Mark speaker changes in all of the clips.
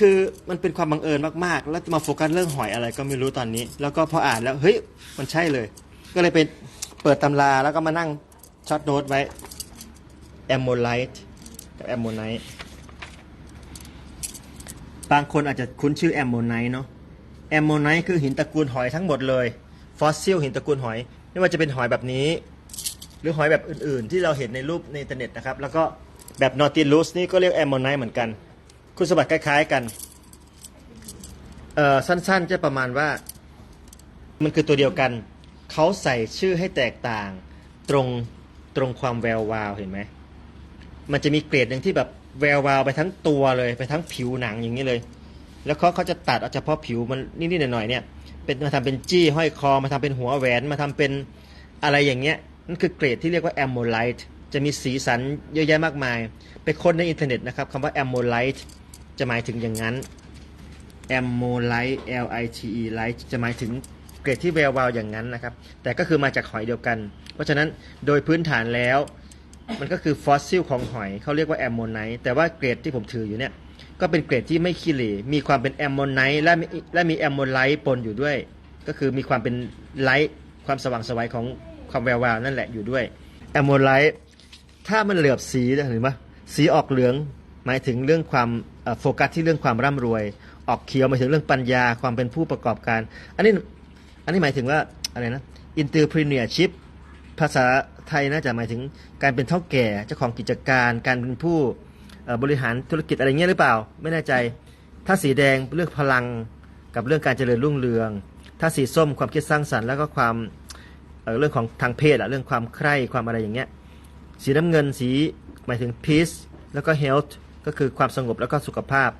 Speaker 1: คือมันเป็นความบังเอิญมากๆ แล้วมาโฟกัสเรื่องหอยอะไรก็ไม่รู้ตอนนี้ แล้วก็พออ่านแล้วเฮ้ยมันใช่เลย ก็เลยไปเปิดตำราแล้วก็มานั่งช็อตโน้ตไว้แอมโมไลท์กับแอมโมไนท์บางคนอาจจะคุ้นชื่อแอมโมไนท์เนาะแอมโมไนท์คือหินตระกูลหอยทั้งหมดเลยฟอสซิลหินตระกูลหอย ไม่ว่าจะเป็นหอยแบบนี้ หรือหอยแบบอื่นๆ ที่เราเห็นในรูปในอินเทอร์เน็ตนะครับ แล้วก็แบบนอติลูสนี่ก็เรียกแอมโมไนท์เหมือนกัน คุณสมบัติคล้าย ๆกัน เอ่อสั้นๆจะประมาณว่า มันคือตัวเดียวกัน เขาใส่ชื่อให้แตกต่าง ตรงตรงความแวววาวเห็นไหม มันจะมีเกรดหนึ่งที่แบบแวววาวไปทั้งตัวเลยไปทั้งผิวหนังอย่างนี้เลย แล้วเขาเขาจะตัดเอาเฉพาะผิวมันนิดๆหน่อยๆเนี่ยเป็นมาทำเป็นจี้ห้อยคอมาทำเป็นหัวแหวนมาทำเป็นอะไรอย่างเงี้ยนั่นคือเกรดที่เรียกว่าแอมโมไลท์จะมีสีสันเยอะแยะมากมาย ไปค้นในอินเทอร์เน็ตนะครับคำว่าแอมโมไลท์ จะหมายถึงอย่างนั้นแอมโมไลท์ L I T E light จะหมายถึงเกรดที่แวววาวอย่างนั้นนะครับ แต่ก็คือมาจากหอยเดียวกัน เพราะฉะนั้นโดยพื้นฐานแล้ว มันก็คือฟอสซิลของหอยเขาเรียกว่าแอมโมไนท์แต่ว่าเกรดที่ผมถืออยู่เนี่ยก็เป็นเกรดที่ไม่ขี้เหร่มีความเป็นแอมโมไนท์และมีและมีแอมโมไลท์ปนอยู่ด้วย ก็คือมีความเป็นไลท์ความสว่างไสวัยของความแวววาวนั่นแหละอยู่ด้วยแอมโมไลท์ถ้ามันเหลือบสีนะเห็นไหมสีออกเหลืองหมายถึงเรื่องความ โฟกัสที่เรื่องความร่ำรวย ออกเขียวหมายถึงเรื่องปัญญาความเป็นผู้ประกอบการ อันนี้อันนี้หมายถึงว่าอะไรนะ entrepreneurship ภาษาไทยน่าจะหมายถึงการเป็นเท่าแก่เจ้าของกิจการ การเป็นผู้บริหารธุรกิจอะไรเงี้ยหรือเปล่า ไม่แน่ใจ ถ้าสีแดงเรื่องพลังกับเรื่องการเจริญรุ่งเรือง ถ้าสีส้มความคิดสร้างสรรค์แล้วก็ความเเรื่องของทางเพศอะเรื่องความใคร่ความอะไรอย่างเงี้ยสีน้ำเงินสีหมายถึง peace แล้วก็ health ก็คือความสงบแล้วก็สุขภาพ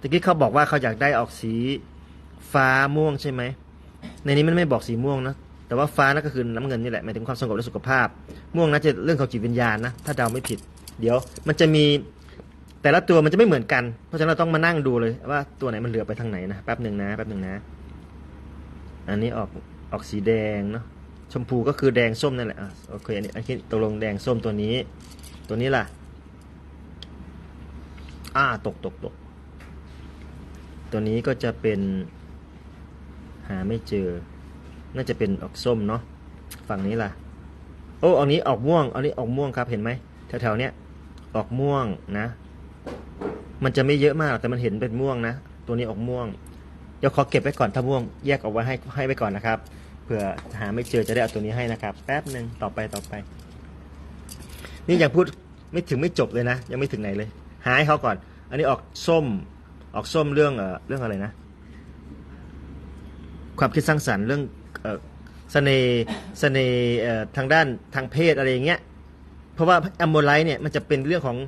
Speaker 1: ตะกี้เขาบอกว่าเขาอยากได้ออกสีฟ้าม่วงใช่ไหม ในนี้มันไม่บอกสีม่วงนะ แต่ว่าฟ้านั่นก็คือน้ำเงินนี่แหละหมายถึงความสงบและสุขภาพ ม่วงน่าจะเรื่องของจิตวิญญาณนะ ถ้าเดาไม่ผิด เดี๋ยวมันจะมีแต่ละตัวมันจะไม่เหมือนกัน เพราะฉะนั้นเราต้องมานั่งดูเลยว่าตัวไหนมันเหลือไปทางไหนนะ แป๊บหนึ่งนะ แป๊บหนึ่งนะ อันนี้ออกออกสีแดงเนาะ ชมพูก็คือแดงส้มนั่นแหละอะโอเค อันนี้อันนี้ตกลงแดงส้มตัวนี้ ตัวนี้ล่ะ อ่าตกตกตก ตัวนี้ก็จะเป็น หาไม่เจอ น่าจะเป็นออกส้มเนาะฝั่งนี้ล่ะ โอ้อันนี้ออกม่วงอันนี้ออกม่วงครับเห็นไหมแถวๆเนี้ยออกม่วงนะ มันจะไม่เยอะมากแต่มันเห็นเป็นม่วงนะ ตัวนี้ออกม่วง เดี๋ยวขอเก็บไว้ก่อนถ้าม่วงแยกออกไว้ให้ให้ไว้ก่อนนะครับเผื่อหาไม่เจอจะได้เอาตัวนี้ให้นะครับ แป๊บหนึ่งต่อไปต่อไป นี่ยังพูดไม่ถึงไม่จบเลยนะ ยังไม่ถึงไหนเลย หาให้เขาก่อน อันนี้ออกส้ม ออกส้มเรื่องเอ่อเรื่องอะไรนะ ความคิดสร้างสรรค์เรื่องเอ่อเสน่ห์เสน่ห์เอ่อทางด้านทางเพศอะไรอย่างเงี้ย เพราะว่าแอมโมไลท์เนี่ยมันจะเป็นเรื่องของ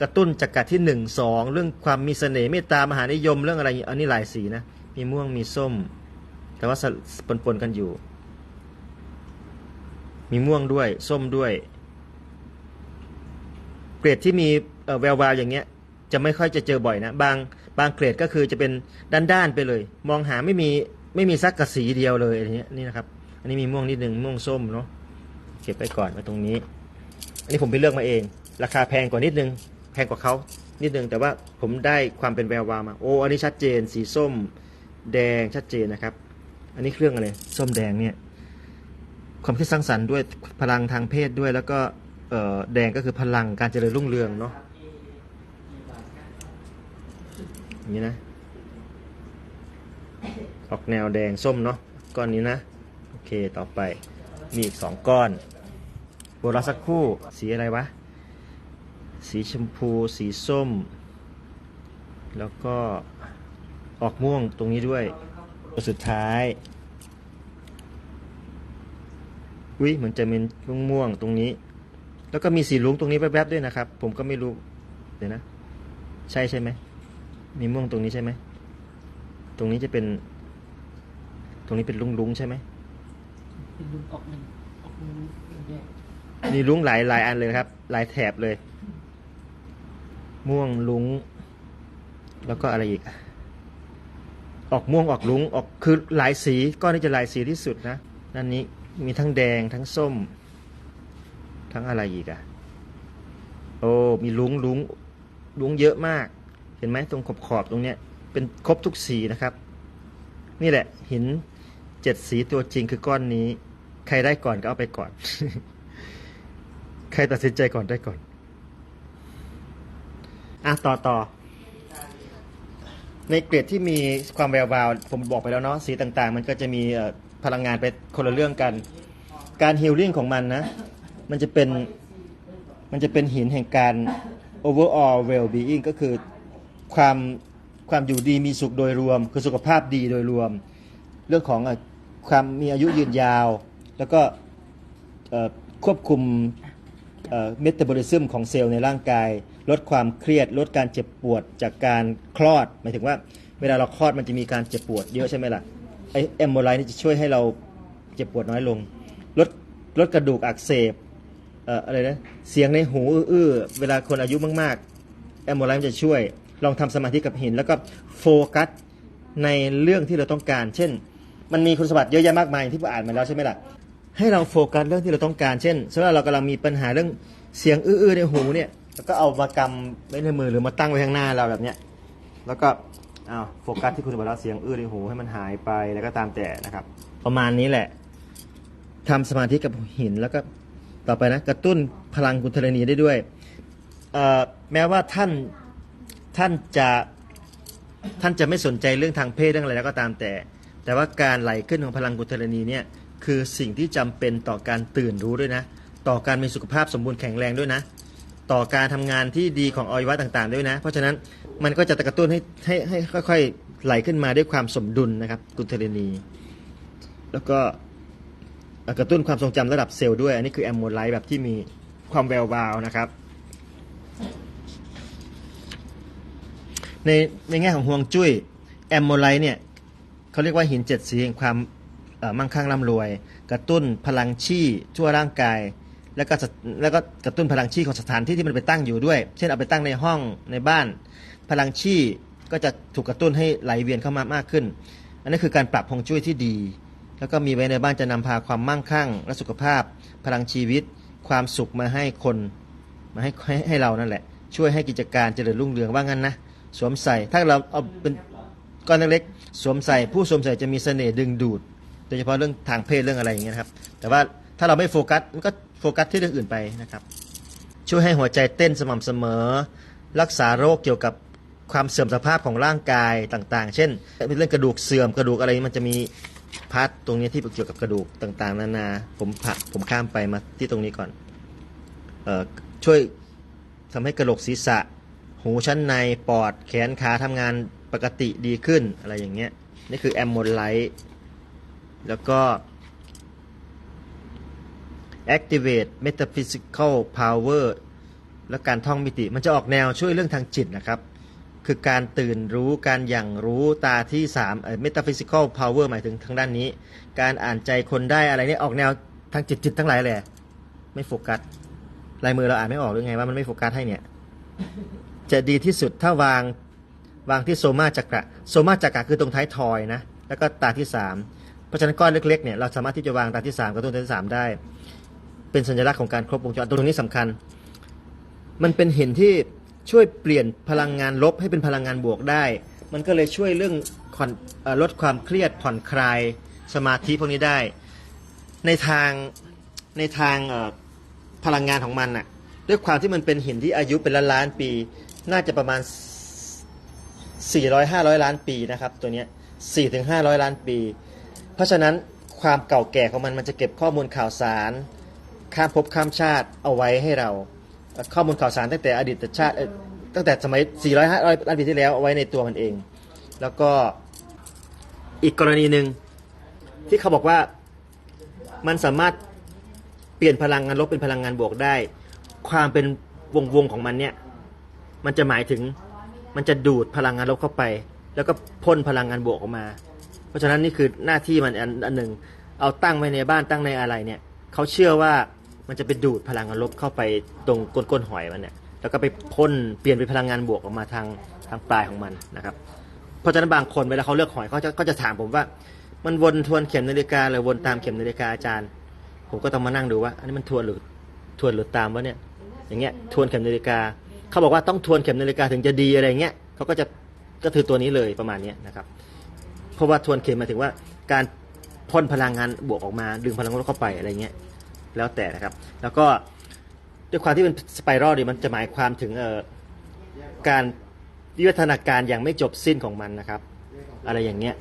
Speaker 1: กระตุ้นจักกัดที่หนึ่งสองเรื่องความมีเสน่ห์เมตตามหานิยมเรื่องอะไรอันนี้หลายสีนะมีม่วงมีส้ม แต่ว่าปนปนๆกันอยู่ มีม่วงด้วย ส้มด้วย เกรดที่มี แวววาวอย่างเงี้ยจะไม่ค่อยจะเจอบ่อยนะ บางบางเกรดก็คือจะเป็นด้านๆไปเลย มองหาไม่มีไม่มีสักกระสีเดียวเลยอะไรเงี้ยนี่นะครับ อันนี้มีม่วงนิดนึงม่วงส้มเนาะเก็บไปก่อนไว้ตรงนี้ อันนี้ผมไปเลือกมาเอง ราคาแพงกว่านิดนึง แพงกว่าเขานิดนึงแต่ว่าผมได้ความเป็นแวววาวมาโอ้อันนี้ชัดเจน สีส้ม แดงชัดเจนนะครับ อันนี้เครื่องอะไรส้มแดงเนี่ยความคิดสร้างสรรค์ด้วยพลังทางเพศด้วย แล้วก็เออแดงก็คือพลังการเจริญรุ่งเรืองเนาะอย่าง นี้นะ ออกแนวแดงส้มเนาะก้อนนี้นะ โอเคต่อไปมีอีกสองก้อนโบราสักคู่สีอะไรวะ สีชมพูสีส้ม แล้วก็ออกม่วงตรงนี้ด้วยตัวสุดท้ายอุ้ยเหมือนจะเป็นม่วงๆตรงนี้ แล้วก็มีสีลุงตรงนี้แวบๆด้วยนะครับ ผมก็ไม่รู้ เดี๋ยวนะ ใช่ใช่ไหม มีม่วงตรงนี้ใช่ไหม ตรงนี้จะเป็น ตรงนี้เป็นลุ้งๆใช่ไหม
Speaker 2: เป็นลุงออกหนึ่งออกหนึ่งแยก
Speaker 1: มีลุ้งหลายหลายอันเลยนะครับ หลายแถบเลย ม่วงลุ้งแล้วก็อะไรอีก ออกม่วงออกลุ้งออกคือหลายสีก้อนนี้จะหลายสีที่สุดนะด้านนี้มีทั้งแดงทั้งส้ม ทั้งอะไรอีกอะโอ้มีลุ้งลุ้งลุ้งเยอะมาก เห็นไหมตรงขอบขอบๆตรงเนี้ยเป็นครบทุกสีนะครับ นี่แหละหินเจ็ดสีตัวจริงคือก้อนนี้ ใครได้ก่อนก็เอาไปก่อน ใครตัดสินใจก่อนได้ก่อนอะต่อต่อ ในเกรดที่มีความแวววาว ผมบอกไปแล้วเนาะสีต่างๆ มันก็จะมีพลังงานไปคนละเรื่องกัน การฮีลลิ่งของมันนะ มันจะเป็นมันจะเป็นหินแห่งการ overall well being ก็คือ ความความอยู่ดีมีสุขโดยรวม คือสุขภาพดีโดยรวม เรื่องของความมีอายุยืนยาว แล้วก็ควบคุมเมตาบอลิซึมของเซลล์ในร่างกาย ลดความเครียด ลดการเจ็บปวดจากการคลอด หมายถึงว่าเวลาเราคลอดมันจะมีการเจ็บปวดเยอะใช่ไหมล่ะไอเอมโมไลนี่จะช่วยให้เราเจ็บปวดน้อยลง ลดลดกระดูกอักเสบเอ่ออะไรนะเสียงในหูอื้อเวลาคนอายุมากๆแอมโมไลน์จะช่วย ลองทำสมาธิกับหิน แล้วก็โฟกัสในเรื่องที่เราต้องการ เช่น มันมีคุณสมบัติเยอะแยะมากมายที่ผมอ่านมาแล้วใช่ไหมล่ะให้เราโฟกัสเรื่องที่เราต้องการ เช่นสมมติว่าเรากำลังมีปัญหาเรื่องเสียงอื้อๆในหูเนี่ยแล้วก็เอามากำไว้ในมือหรือมาตั้งไว้ข้างหน้าเราแบบเนี้ยแล้วก็อ้าโฟกัสที่คุณสมบัติเสียงอื้อในหูให้มันหายไปแล้วก็ตามแต่นะครับ ประมาณนี้แหละทำสมาธิกับหินแล้วก็ต่อไปนะกระตุ้นพลังกุณธรณีได้ด้วยเออแม้ว่าท่าน ท่านจะท่านจะไม่สนใจเรื่องทางเพศเรื่องอะไรแล้วก็ตามแต่ แต่ว่าการไหลขึ้นของพลังกุณธรณีเนี่ยคือสิ่งที่จำเป็นต่อการตื่นรู้ด้วยนะ ต่อการมีสุขภาพสมบูรณ์แข็งแรงด้วยนะ ต่อการทำงานที่ดีของอวัยวะต่างๆ ด้วยนะ เพราะฉะนั้นมันก็จะกระตุ้นให้ให้ให้ค่อยๆไหลขึ้นมาด้วยความสมดุลนะครับกุณธรณีแล้วก็กระตุ้นความทรงจำระดับเซลล์ด้วย อันนี้คือแอมโมไลท์แบบที่มีความแวววาวนะครับ ในในแง่ของห่วงจุ้ยแอมโมไลเนี่ยเขาเรียกว่าหินเจ็ดสีแห่งความมั่งคั่งร่ำรวย กระตุ้นพลังชี่ทั่วร่างกาย แล้วก็แล้วก็กระตุ้นพลังชี่ของสถานที่ที่มันไปตั้งอยู่ด้วย เช่นเอาไปตั้งในห้องในบ้าน พลังชี่ก็จะถูกกระตุ้นให้ไหลเวียนเข้ามามากขึ้น อันนี้คือการปรับฮวงจุ้ยที่ดี แล้วก็มีไว้ในบ้านจะนำพาความมั่งคั่ง และสุขภาพ พลังชีวิต ความสุขมาให้คน มาใหให้ให้เรานั่นแหละ ช่วยให้กิจการเจริญรุ่งเรืองว่างั้นนะ สวมใส่ ถ้าเราเอาเป็นก้อนเล็กๆสวมใส่ ผู้สวมใส่จะมีเสน่ห์ดึงดูด โดยเฉพาะเรื่องทางเพศเรื่องอะไรอย่างเงี้ยครับ แต่ว่าถ้าเราไม่โฟกัสมันก็โฟกัสที่เรื่องอื่นไปนะครับ ช่วยให้หัวใจเต้นสม่ำเสมอ รักษาโรคเกี่ยวกับความเสื่อมสภาพของร่างกายต่างๆ เช่นเป็นเรื่องกระดูกเสื่อมกระดูกอะไรมันจะมีพาร์ทตรงนี้ที่เกี่ยวกับกระดูกต่างๆ นานาผมผ่าผมข้ามไปมาที่ตรงนี้ก่อนออช่วยทำให้กระโหลกศีรษะ หูชั้นในปอดแขนขาทำงานปกติดีขึ้นอะไรอย่างเงี้ยนี่คือแอมโมไลท์แล้วก็ activate metaphysical power และการท่องมิติ มันจะออกแนวช่วยเรื่องทางจิตนะครับ คือการตื่นรู้การอย่างรู้ตาที่3เอ่อ metaphysical power หมายถึงทางด้านนี้ การอ่านใจคนได้อะไรเนี่ยออกแนวทางจิตจิตทั้งหลายแหละไม่โฟกัสลายมือเราอ่านไม่ออกหรือไงว่ามันไม่โฟกัสให้เนี่ย จะดีที่สุดถ้าวางวางที่โซมาจักระโซมาจักระคือตรงท้ายทอยนะแล้วก็ตาที่ 3 เพราะฉะนั้นก้อนเล็กๆเนี่ยเราสามารถที่จะวางตาที่ 3กับต้นตาที่ 3 ได้ เป็นสัญลักษณ์ของการครบวงจรตรงนี้สำคัญ มันเป็นหินที่ช่วยเปลี่ยนพลังงานลบให้เป็นพลังงานบวกได้ มันก็เลยช่วยเรื่องลดความเครียดผ่อนคลายสมาธิพวกนี้ได้ ในทางในทางพลังงานของมันน่ะด้วยความที่มันเป็นหินที่อายุเป็นล้านล้านปี น่าจะประมาณ 400 500 ล้านปีนะครับตัวนี้4-500 ล้านปี เพราะฉะนั้นความเก่าแก่ของมันมันจะเก็บข้อมูลข่าวสาร ข้ามภพข้ามชาติเอาไว้ให้เรา ข้อมูลข่าวสารตั้งแต่อดีตชาติตั้งแต่สมัย 400 500 ล้านปีที่แล้วเอาไว้ในตัวมันเอง แล้วก็อีกกรณีหนึ่งที่เขาบอกว่ามันสามารถเปลี่ยนพลังงานลบเป็นพลังงานบวกได้ ความเป็นวงวงๆของมันเนี่ย มันจะหมายถึงมันจะดูดพลังงานลบเข้าไป แล้วก็พ่นพลังงานบวกออกมา เพราะฉะนั้นนี่คือหน้าที่มันอันอันหนึ่ง เอาตั้งไว้ในบ้านตั้งในอะไรเนี่ยเขาเชื่อว่ามันจะไปดูดพลังงานลบเข้าไปตรงก้นก้นหอยมันเนี่ยแล้วก็ไปพ่นเปลี่ยนเป็นพลังงานบวกออกมาทางทางปลายของมันนะครับ เพราะฉะนั้นบางคนเวลาเขาเลือกหอยเขาจะก็จะถามผมว่า มันวนทวนเข็มนาฬิกาหรือวนตามเข็มนาฬิกาอาจารย์ ผมก็ต้องมานั่งดูว่า อันนี้มันทวนหรือทวนหรือตามวะเนี่ยอย่างเงี้ยทวนเข็มนาฬิกา เขาบอกว่าต้องทวนเข็มนาฬิกาถึงจะดีอะไรเงี้ยเขาก็จะก็คือตัวนี้เลยประมาณนี้นะครับ เพราะว่าทวนเข็มหมายถึงว่าการพ่นพลังงานบวกออกมา ดึงพลังลบเข้าไปอะไรเงี้ยแล้วแต่นะครับ แล้วก็ด้วยความที่เป็นสไปรัลดีมันจะหมายความถึงเอ่อการวิวัฒนาการอย่างไม่จบสิ้นของมันนะครับ อะไรอย่างเงี้ย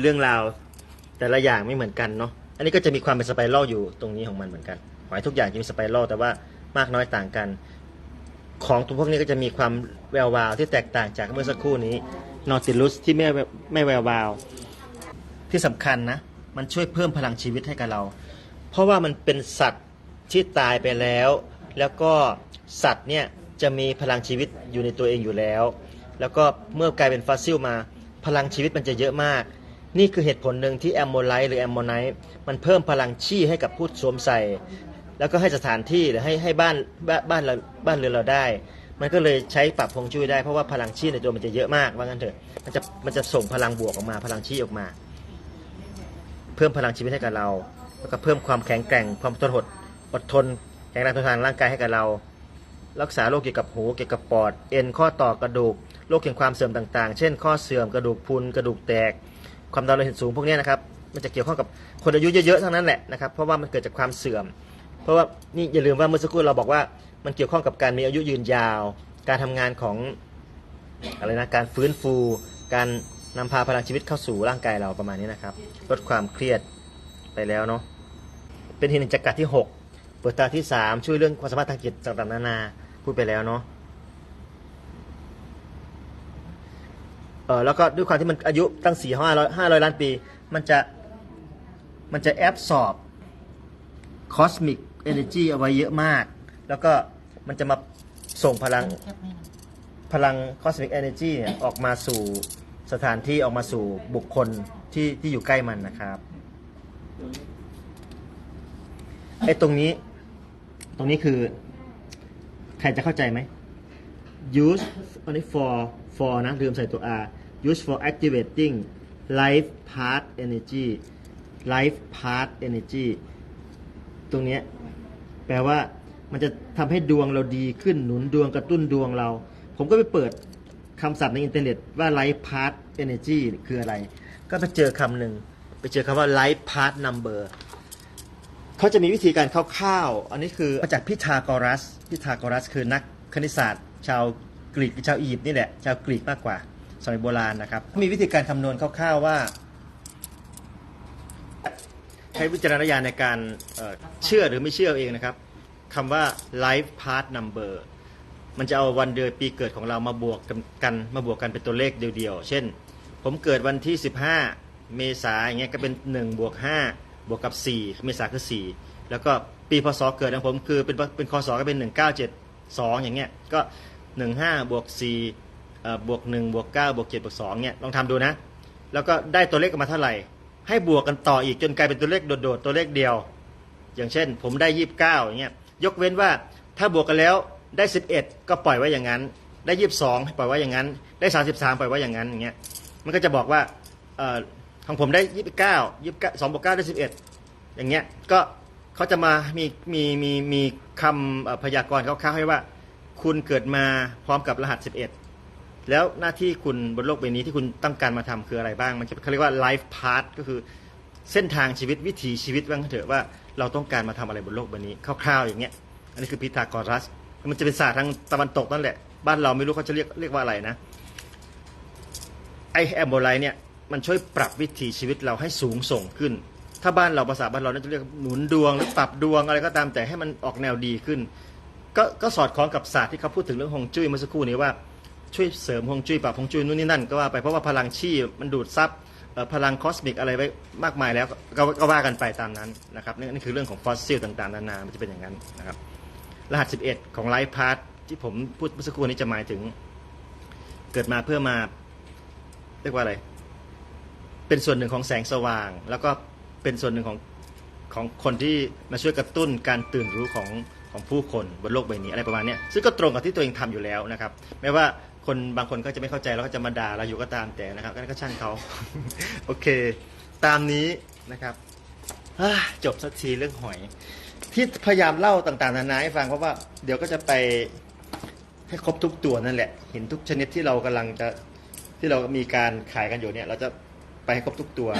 Speaker 1: เรื่องราวแต่ละอย่างไม่เหมือนกันเนาะอันนี้ก็จะมีความเป็นสไปรัลอยู่ตรงนี้ของมันเหมือนกันหอยทุกอย่างจะมีสไปรัลแต่ว่า มากน้อยต่างกัน ของตัวพวกนี้ก็จะมีความแวววาวที่แตกต่างจากเมื่อสักครู่นี้นอติลุสที่ไม่ไม่แวววาว ที่สำคัญนะ มันช่วยเพิ่มพลังชีวิตให้กับเรา เพราะว่ามันเป็นสัตว์ที่ตายไปแล้ว แล้วก็สัตว์เนี่ยจะมีพลังชีวิตอยู่ในตัวเองอยู่แล้ว แล้วก็เมื่อกลายเป็นฟอสซิลมา พลังชีวิตมันจะเยอะมาก นี่คือเหตุผลหนึ่งที่แอมโมไลท์หรือแอมโมไนท์มันเพิ่มพลังชีให้กับผู้สวมใส่ แล้วก็ให้สถานที่หรือให้ให้บ้านบ้านบ้านเราบ้านเรือนเราได้ มันก็เลยใช้ปรับพงจุ้ยได้เพราะว่าพลังชีในตัวมันจะเยอะมากว่างั้นเถอะมันจะมันจะส่งพลังบวกออกมาพลังชีออกมา เพิ่มพลังชีวิตให้กับเรา แล้วก็เพิ่มความแข็งแกร่งความทนหดอดทนแข็งแรงทนทานร่างกายให้กับเรา รักษาโรคเกี่ยวกับหูเกี่ยวกับปอด เอ็นข้อต่อกระดูกโรคเกี่ยวกับความเสื่อมต่างๆ เช่น ข้อเสื่อมกระดูกพุนกระดูกแตก ความดันโลหิตสูงพวกนี้นะครับมันจะเกี่ยวข้องกับคนอายุเยอะๆทั้งนั้นแหละนะครับเพราะว่ามันเกิดจากความเสื่อม เพราะว่านี่อย่าลืมว่าเมื่อสักครู่เราบอกว่ามันเกี่ยวข้องกับการมีอายุยืนยาว การทำงานของอะไรนะการฟื้นฟู การนำพาพลังชีวิตเข้าสู่ร่างกายเราประมาณนี้นะครับลดความเครียดไปแล้วเนาะเป็นหินจักรที่ 6 เปิดตาที่ 3 ช่วยเรื่องความสามารถทางจิตต่างๆนานาพูดไปแล้วเนาะเออแล้วก็ด้วยความที่มันอายุตั้ง4 5 0 0 500ล้านปี มันจะมันจะแอบสอบคอสมิก เอเนจีเอาไว้เยอะมาก แล้วก็มันจะมาส่งพลังพลังคอสมิกเอเนจีเนี่ยออกมาสู่สถานที่ออกมาสู่บุคคลที่ที่อยู่ใกล้มันนะครับไอ้ตรงนี้ ตรงนี้คือ ใครจะเข้าใจไหม use อันนี้ for for นะลืมใส่ตัว r use for activating life path energy life path energy ตรงเนี้ย แปลว่ามันจะทำให้ดวงเราดีขึ้นหนุนดวงกระตุ้นดวงเรา ผมก็ไปเปิดคำศัพท์ในอินเทอร์เน็ตว่า life path energy คืออะไร ก็ไปเจอคำหนึ่งไปเจอคำว่า life path number เขาจะมีวิธีการคร่าวๆ อันนี้คือมาจากพิทาโกรัส พิทาโกรัส คือนักคณิตศาสตร์ ชาวกรีกชาวอียิปต์นี่แหละ ชาวกรีกมากกว่า สมัยโบราณนะครับ มีวิธีการคำนวณคร่าวๆว่า ช้วิจารณญาณในการเอ่อเชื่อหรือไม่เชื่อเองนะครับคำว่า life path number มันจะเอาวันเดือนปีเกิดของเรามาบวกกันมาบวกกันเป็นตัวเลขเดียวๆ เช่น ผมเกิดวันที่ 15 เมษายนอย่างเงี้ยก็เป็น1บวก5บวกกับ 4 เมษาคือ 4 แล้วก็ปีพศเกิดของผมคือเป็นเป็นคศก็เป็น 1972 อย่างเงี้ยก็ 15บวก4เอ่อบวก1บวก9บวก7บวก2เนี่ยลองทำดูนะ แล้วก็ได้ตัวเลขออกมาเท่าไหร่ ให้บวกกันต่ออีกจนกลายเป็นตัวเลขโดดๆตัวเลขเดียว อย่างเช่น ผมได้29อย่างเงี้ยยกเว้นว่าถ้าบวกกันแล้วได้11ก็ปล่อยไว้อย่างนั้น ได้22ให้ปล่อยไว้อย่างนั้น ได้33ปล่อยไว้อย่างนั้นอย่างเงี้ยมันก็จะบอกว่าออของผมได้29 29 2บวก9ได้11อย่างเงี้ยก็เขาจะมามีมีมีมีคำพยากรณ์คร่าวๆให้ว่า คุณเกิดมาพร้อมกับรหัส11 แล้วหน้าที่คุณบนโลกใบนี้ที่คุณต้องการมาทำคืออะไรบ้าง มันจะเขาเรียกว่า life path ก็คือเส้นทางชีวิตวิถีชีวิตว่างเถอะว่าเราต้องการมาทำอะไรบนโลกใบนี้คร่าวๆอย่างเงี้ย อันนี้คือพีทาโกรัส มันจะเป็นศาสตร์ทางตะวันตกนั่นแหละ บ้านเราไม่รู้เขาจะเรียกเรียกว่าอะไรนะไอแอมโบไลเนี่ยมันช่วยปรับวิถีชีวิตเราให้สูงส่งขึ้น ถ้าบ้านเราภาษาบ้านเราน่าจะเรียกหนุนดวงหรือปรับดวงอะไรก็ตามแต่ให้มันออกแนวดีขึ้น ก็ก็สอดคล้องกับศาสตร์ที่เขาพูดถึงเรื่องฮงจุ้ยเมื่อสักครู่นี้ว่า ช่วยเสริมฮวงจุ้ยปรับฮวงจุ้ยนู่นนี่นั่นก็ว่าไปเพราะว่าพลังชีมันดูดซับพลังคอสมิกอะไรไว้มากมายแล้วก็ก็ว่ากันไปตามนั้นนะครับนี่นี่คือเรื่องของฟอสซิลต่างๆนานามันจะเป็นอย่างนั้นนะครับรหัส 11 ของไลฟ์พาร์ทที่ผมพูดเมื่อสักครู่นี้จะหมายถึง เกิดมาเพื่อมาเรียกว่าอะไร เป็นส่วนหนึ่งของแสงสว่าง แล้วก็เป็นส่วนหนึ่งของของคนที่มาช่วยกระตุ้นการตื่นรู้ของของผู้คนบนโลกใบนี้อะไรประมาณนี้ซึ่งก็ตรงกับที่ตัวเองทำอยู่แล้วนะครับแม้ว่า คนบางคนก็จะไม่เข้าใจแล้วก็จะมาด่าเราอยู่ก็ตามแต่นะครับก็ช่างเขา โอเค ตามนี้นะครับจบสักทีเรื่องหอย ที่พยายามเล่าต่างๆนานาให้ฟังเพราะว่าเดี๋ยวก็จะไปให้ครบทุกตัวนั่นแหละ เห็นทุกชนิดที่เรากำลังจะที่เรามีการขายกันอยู่เนี่ย เราจะไปให้ครบทุกตัว